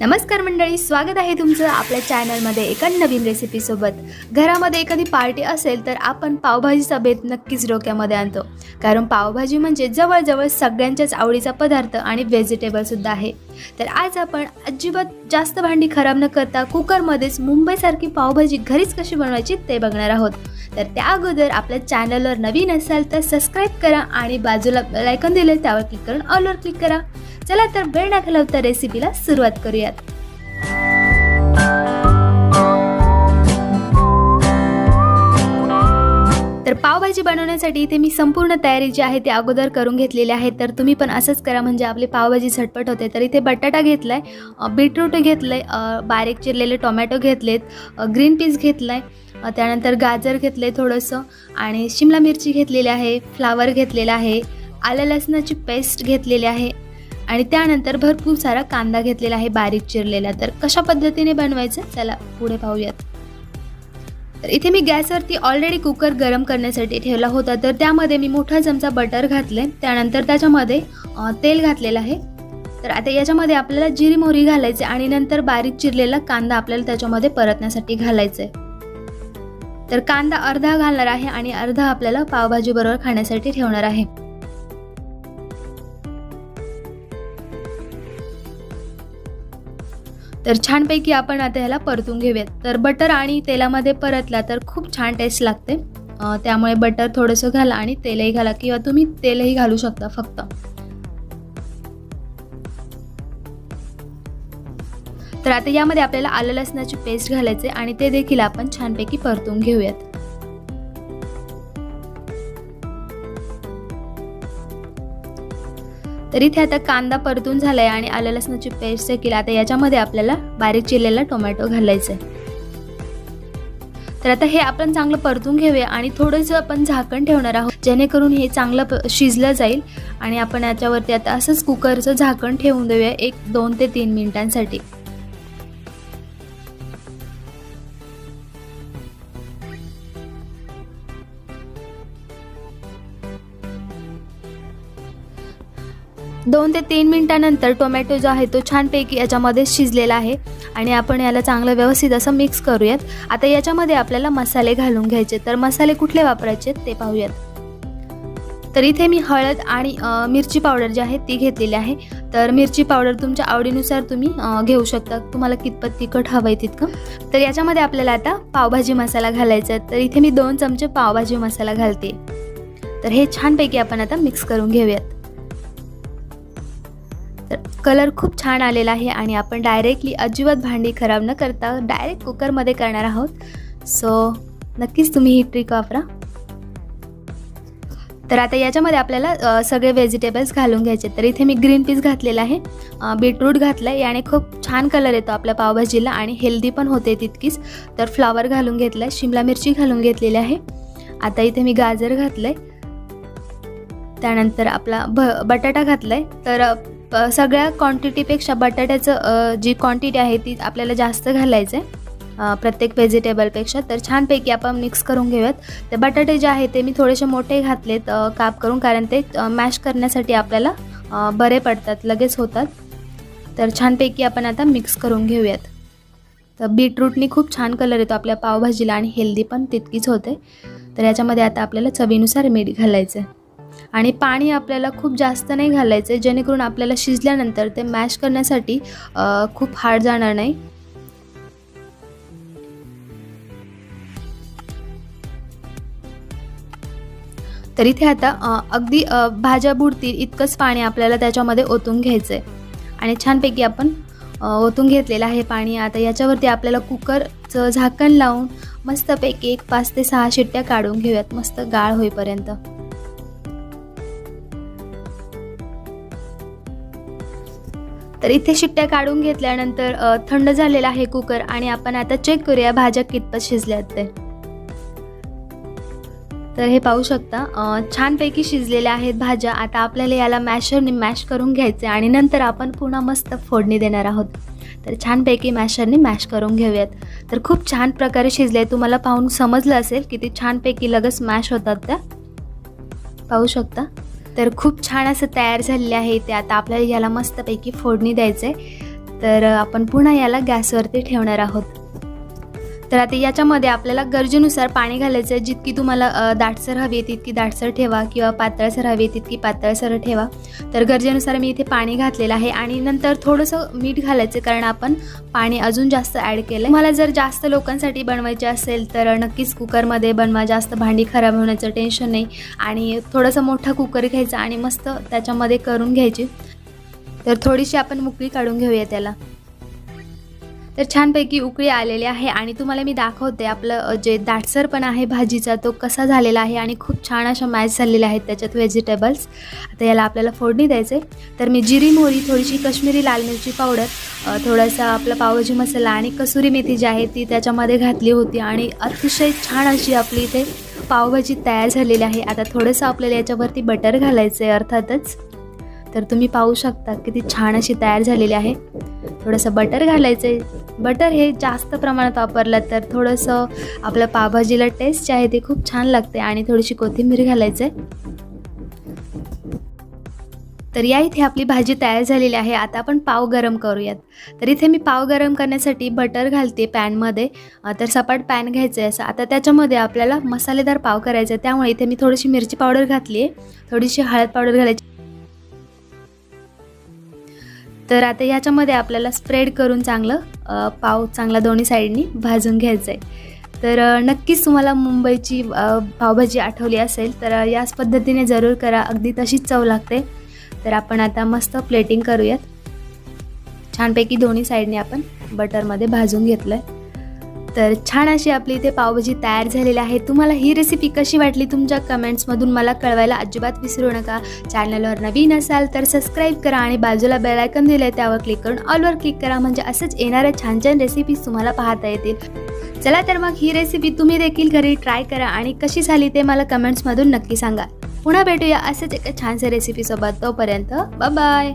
नमस्कार मंडळी स्वागत आहे तुमचं आपल्या चॅनलमध्ये एका नवीन रेसिपीसोबत घरामध्ये एखादी पार्टी असेल तर आपण पावभाजीचा बेत नक्कीच डोक्यामध्ये आणतो. कारण पावभाजी म्हणजे जवळजवळ सगळ्यांच्याच आवडीचा पदार्थ आणि व्हेजिटेबलसुद्धा आहे. तर आज आपण अजिबात जास्त भांडी खराब न करता कुकरमध्येच मुंबईसारखी पावभाजी घरीच कशी बनवायची ते बघणार आहोत. तर त्या अगोदर आपल्या चॅनलवर नवीन असाल तर सबस्क्राईब करा आणि बाजूला लायकन दिले त्यावर क्लिक करून ऑलवर क्लिक करा. चला तर वेळ न घालवता रेसिपीला सुरुवात करूयात. तर पावभाजी बनवण्यासाठी इथे मी संपूर्ण तयारी जी आहे ती अगोदर करून घेतलेली आहे. तर तुम्ही पण असंच करा म्हणजे आपली पावभाजी झटपट होते. तर इथे बटाटा घेतला आहे बीटरूट घेतलं आहे बारीक चिरलेले टोमॅटो घेतलेत ग्रीन पीस घेतला आहे त्यानंतर गाजर घेतलं आहे थोडंसं आणि शिमला मिरची घेतलेली आहे फ्लावर घेतलेला आहे आलं लसणाची पेस्ट घेतलेली आहे आणि त्यानंतर भरपूर सारा कांदा घेतलेला आहे बारीक चिरलेला. तर कशा पद्धतीने बनवायचं? चला पुढे पाहूयात. तर इथे मी गॅसवरती ऑलरेडी कुकर गरम करण्यासाठी ठेवला होता. तर त्यामध्ये मी मोठा चमचा बटर घातले त्यानंतर त्याच्यामध्ये तेल घातलेलं आहे. तर आता याच्यामध्ये आपल्याला जिरी मोहरी घालायचे आणि नंतर बारीक चिरलेला कांदा आपल्याला त्याच्यामध्ये परतण्यासाठी घालायचा आहे तर कांदा अर्धा घालणार आहे आणि अर्धा आपल्याला पावभाजीबरोबर खाण्यासाठी ठेवणार आहे. तर छानपैकी आपण आता ह्याला परतून घेऊयात. तर बटर आणि तेलामध्ये परतला तर खूप छान टेस्ट लागते. त्यामुळे बटर थोडंसं घाला आणि तेलही घाला किंवा तुम्ही तेलही घालू शकता फक्त. तर आता यामध्ये आपल्याला आलं लसणाची पेस्ट घालायचे आणि ते देखील आपण छानपैकी परतून घेऊयात. तर इथे आता कांदा परतून झालाय आणि आलं लसणाची पेस्ट देखील आता याच्यामध्ये आपल्याला बारीक चिरलेला टोमॅटो घालायचा आहे तर आता हे आपण चांगलं परतून घेऊया आणि थोडंसं आपण झाकण ठेवणार आहोत जेणेकरून हे चांगलं प- शिजलं जाईल आणि आपण याच्यावरती आता असंच कुकरचं झाकण ठेवून देऊया एक दोन ते तीन मिनिटांसाठी. दोन ते तीन मिनटानंतर टोमॅटो जो आहे तो छानपैकी याच्यामध्ये शिजलेला आहे. आणि आपण याला चांगलं व्यवस्थित असं मिक्स करूयात. आता याच्यामध्ये आपल्याला मसाले घालून घ्यायचे तर मसाले कुठले वापरायचे ते पाहूयात. तर इथे मी हळद आणि मिरची पावडर जी आहे ती घेतलेली आहे. तर मिरची पावडर तुमच्या आवडीनुसार तुम्ही घेऊ शकता. तुम्हाला कितपत तिखट हवं आहे तितकं. तर याच्यामध्ये आपल्याला आता पावभाजी मसाला घालायचा तर इथे मी दोन चमचे पावभाजी मसाला घालते. तर हे छानपैकी आपण आता मिक्स करून घेऊयात. कलर खूप छान आलेला आहे आणि आपण डायरेक्टली अजिबात भांडी खराब न करता डायरेक्ट कुकरमध्ये करणार आहोत. सो नक्कीच तुम्ही ही ट्रिक वापरा. तर आता याच्यामध्ये आपल्याला सगळे व्हेजिटेबल्स घालून घ्यायचे. तर इथे मी ग्रीन पीस घातलेला आहे. बीटरूट घातलं आहे याने खूप छान कलर येतो आपल्या पावभाजीला आणि हेल्दी पण होते तितकीच. तर फ्लावर घालून घेतलं आहे शिमला मिरची घालून घेतलेली आहे. आता इथे मी गाजर घातलं आहे त्यानंतर आपला भ बटाटा घातला आहे तर सगळ्या क्वांटिटीपेक्षा बटाट्याचं जी क्वांटिटी आहे ती आपल्याला जास्त घालायचं आहे प्रत्येक व्हेजिटेबलपेक्षा तर छानपैकी आपण मिक्स करून घेऊयात. ते बटाटे जे आहे ते मी थोडेसे मोठे घातलेत काप करून कारण ते मॅश करण्यासाठी आपल्याला बरे पडतात लगेच होतात. तर छानपैकी आपण आता मिक्स करून घेऊयात. तर बीटरूटनी खूप छान कलर येतो आपल्या पावभाजीला आणि हेल्दी पण तितकीच होते. तर याच्यामध्ये आता आपल्याला चवीनुसार मीठ घालायचं आहे आणि पाणी आपल्याला खूप जास्त नाही घालायचं आहे. जेणेकरून आपल्याला शिजल्यानंतर ते मॅश करण्यासाठी खूप हार्ड जाणार नाही. तर इथे आता अगदी भाज्या बुडतील इतकंच पाणी आपल्याला त्याच्यामध्ये ओतून घ्यायचं आहे आणि छानपैकी आपण ओतून घेतलेलं आहे पाणी. आता याच्यावरती आपल्याला कुकरचं झाकण लावून मस्तपैकी एक पाच ते सहा शिट्ट्या काढून घेऊयात. मस्त गाळ होईपर्यंत. तर इथे शिट्ट्या काढून घेतल्यानंतर थंड झालेला आहे कुकर आणि आपण आता चेक करूया भाज्या कितपत शिजल्यात ते. तर हे पाहू शकता छानपैकी शिजलेल्या आहेत भाज्या. आता आपल्याला याला मॅशरने मॅश करून घ्यायचे आणि नंतर आपण पुन्हा मस्त फोडणी देणार आहोत. तर छानपैकी मॅशरने मॅश करून घेऊयात. तर खूप छान प्रकारे शिजले. तुम्हाला पाहून समजलं असेल किती छानपैकी लगेच मॅश होतात त्या. पाहू शकता. तर खूप छान असं तयार झालेले आहे ते. आता आपल्याला याला मस्तपैकी फोडणी द्यायचं आहे तर आपण पुन्हा याला गॅसवरती ठेवणार आहोत. तर आता याच्यामध्ये आपल्याला गरजेनुसार पाणी घालायचं आहे. जितकी तुम्हाला दाटसर हवी आहे तितकी दाटसर ठेवा किंवा पातळसर हवी आहे तितकी पातळसर ठेवा. तर गरजेनुसार मी इथे पाणी घातलेलं आहे आणि नंतर थोडंसं मीठ घालायचं कारण आपण पाणी अजून जास्त ॲड केलं आहे मला जर जास्त लोकांसाठी बनवायचे असेल तर नक्कीच कुकरमध्ये बनवा. जास्त भांडी खराब होण्याचं टेन्शन नाही आणि थोडंसं मोठा कुकर घ्यायचा आणि मस्त त्याच्यामध्ये करून घ्यायची. तर थोडीशी आपण मुकळी काढून घेऊया त्याला. तर छानपैकी उकळी आलेली आहे आणि तुम्हाला मी दाखवते आपलं जे दाटसरपणा आहे भाजीचा तो कसा झालेला आहे आणि खूप छान अशा मॅच झालेल्या आहेत त्याच्यात व्हेजिटेबल्स. आता याला आपल्याला फोडणी द्यायचे. तर मी जिरी मोहरी थोडीशी कश्मीरी लाल मिरची पावडर थोडासा आपला पावभाजी मसाला आणि कसुरी मेथी जी आहे ती त्याच्यामध्ये घातली होती आणि अतिशय छान अशी आपली इथे पावभाजी तयार झालेली आहे. आता थोडंसं आपल्याला याच्यावरती बटर घालायचं आहे अर्थातच. तर तुम्ही पाहू शकता किती छान अशी तयार झालेली आहे. थोडंसं बटर घालायचं आहे बटर हे जास्त प्रमाणात वापरलं तर थोडंसं आपल्या पावभाजीला टेस्ट जी आहे ती खूप छान लागते आणि थोडीशी कोथिंबीर घालायचं आहे तर या इथे आपली भाजी तयार झालेली आहे. आता आपण पाव गरम करूयात. तर इथे मी पाव गरम करण्यासाठी बटर घालते पॅनमध्ये तर सपाट पॅन घ्यायचं आहे असं. आता त्याच्यामध्ये आपल्याला मसालेदार पाव करायचा आहे त्यामुळे इथे मी थोडीशी मिरची पावडर घातली आहे थोडीशी हळद पावडर घालायची. तर आता ह्याच्यामध्ये आपल्याला स्प्रेड करून चांगलं पाव चांगला दोन्ही साईडनी भाजून घ्यायचं आहे तर नक्कीच तुम्हाला मुंबईची पावभाजी आठवली असेल तर याच पद्धतीने जरूर करा. अगदी तशीच चव लागते. तर आपण आता मस्त प्लेटिंग करूयात. छानपैकी दोन्ही साईडने आपण बटरमध्ये भाजून घेतलं आहे तर छान अशी आपली इथे पावभाजी तयार झालेली आहे. तुम्हाला ही रेसिपी कशी वाटली तुमच्या कमेंट्समधून मला कळवायला अजिबात विसरू नका. चॅनलवर नवीन असाल तर सबस्क्राईब करा आणि बाजूला बेलायकन दिलं आहे त्यावर क्लिक करून ऑलवर क्लिक करा म्हणजे असंच येणाऱ्या छान छान रेसिपीज तुम्हाला पाहता येतील. चला तर मग ही रेसिपी तुम्ही देखील घरी ट्राय करा आणि कशी झाली ते मला कमेंट्समधून नक्की सांगा. पुन्हा भेटूया असंच एका छानशा रेसिपीसोबत तोपर्यंत बाय